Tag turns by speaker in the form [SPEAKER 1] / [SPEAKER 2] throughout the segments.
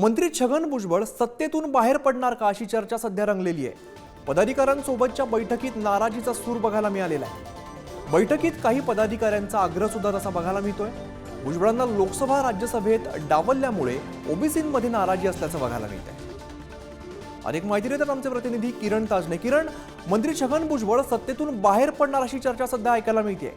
[SPEAKER 1] मंत्री छगन भुजबळ सत्तेतून बाहेर पडणार का अशी चर्चा सध्या रंगलेली आहे? पदाधिकाऱ्यांसोबतच्या बैठकीत नाराजीचा सूर बघायला मिळालेला आहे. बैठकीत काही पदाधिकाऱ्यांचा आग्रह सुद्धा तसा बघायला मिळतोय. भुजबळांना लोकसभा राज्यसभेत डावलल्यामुळे ओबीसींमध्ये नाराजी असल्याचं बघायला मिळत आहे अधिक माहिती देतात आमचे प्रतिनिधी किरण ताजने. किरण मंत्री छगन भुजबळ सत्तेतून बाहेर पडणार अशी चर्चा सध्या ऐकायला मिळते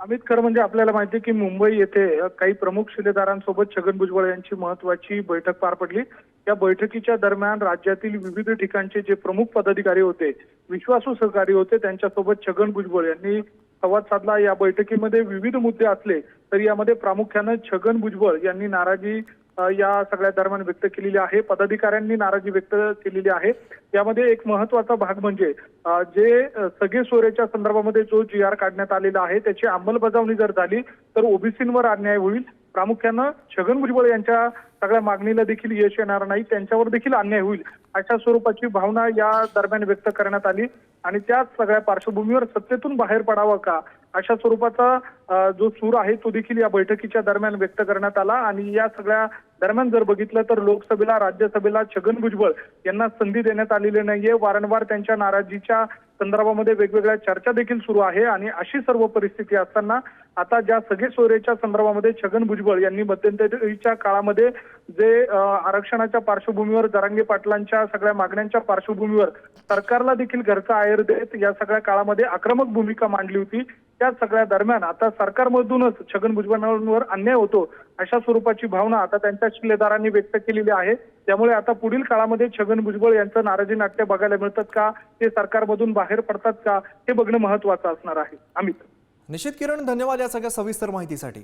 [SPEAKER 2] अमित खर म्हणजे आपल्याला माहिती आहे की मुंबई येथे काही प्रमुख शिलेदारांसोबत छगन भुजबळ यांची महत्वाची बैठक पार पडली. या बैठकीच्या दरम्यान राज्यातील विविध ठिकाणचे जे प्रमुख पदाधिकारी होते विश्वासू सहकारी होते त्यांच्यासोबत छगन भुजबळ यांनी संवाद साधला. या बैठकीमध्ये विविध मुद्दे असले तरी यामध्ये प्रामुख्यानं छगन भुजबळ यांनी नाराजी या सगळ्या दरम्यान व्यक्त केलेली आहे. पदाधिकाऱ्यांनी नाराजी व्यक्त केलेली आहे. यामध्ये एक महत्त्वाचा भाग म्हणजे जे सगळे सोयऱ्याच्या संदर्भामध्ये जो जी आर काढण्यात आलेला आहे त्याची अंमलबजावणी जर झाली तर ओबीसींवर अन्याय होईल. प्रामुख्यानं छगन भुजबळ यांच्या सगळ्या मागणीला देखील यश येणार नाही. त्यांच्यावर देखील अन्याय होईल अशा स्वरूपाची भावना या दरम्यान व्यक्त करण्यात आली. आणि त्याच सगळ्या पार्श्वभूमीवर सत्तेतून बाहेर पडावं का अशा स्वरूपाचा जो सूर आहे तो देखील या बैठकीच्या दरम्यान व्यक्त करण्यात आला. आणि या सगळ्या दरम्यान जर बघितलं तर लोकसभेला राज्यसभेला छगन भुजबळ यांना संधी देण्यात आलेली नाहीये. वारंवार त्यांच्या नाराजीच्या संदर्भामध्ये वेगवेगळ्या चर्चा देखील सुरू आहे आणि अशी सर्व परिस्थिती असताना आता ज्या सगळे सोयरेच्या संदर्भामध्ये छगन भुजबळ यांनी मध्यंतरीच्या काळामध्ये जे आरक्षणाच्या पार्श्वभूमीवर जरांगे पाटलांच्या सगळ्या मागण्यांच्या पार्श्वभूमीवर सरकारला देखील घरचा आयर देत या सगळ्या काळामध्ये आक्रमक भूमिका मांडली होती. त्या सगळ्या दरम्यान आता सरकारमधूनच छगन भुजबळांवर अन्याय होतो अशा स्वरूपाची भावना आता त्यांच्या शिलेदारांनी व्यक्त केलेली आहे. त्यामुळे आता पुढील काळामध्ये छगन भुजबळ यांचं नाराजी नाट्य बघायला मिळतात का? ते सरकारमधून बाहेर पडतात का? हे बघणं महत्वाचं असणार आहे. अमित.
[SPEAKER 1] निश्चित किरण धन्यवाद या सगळ्या सविस्तर माहितीसाठी.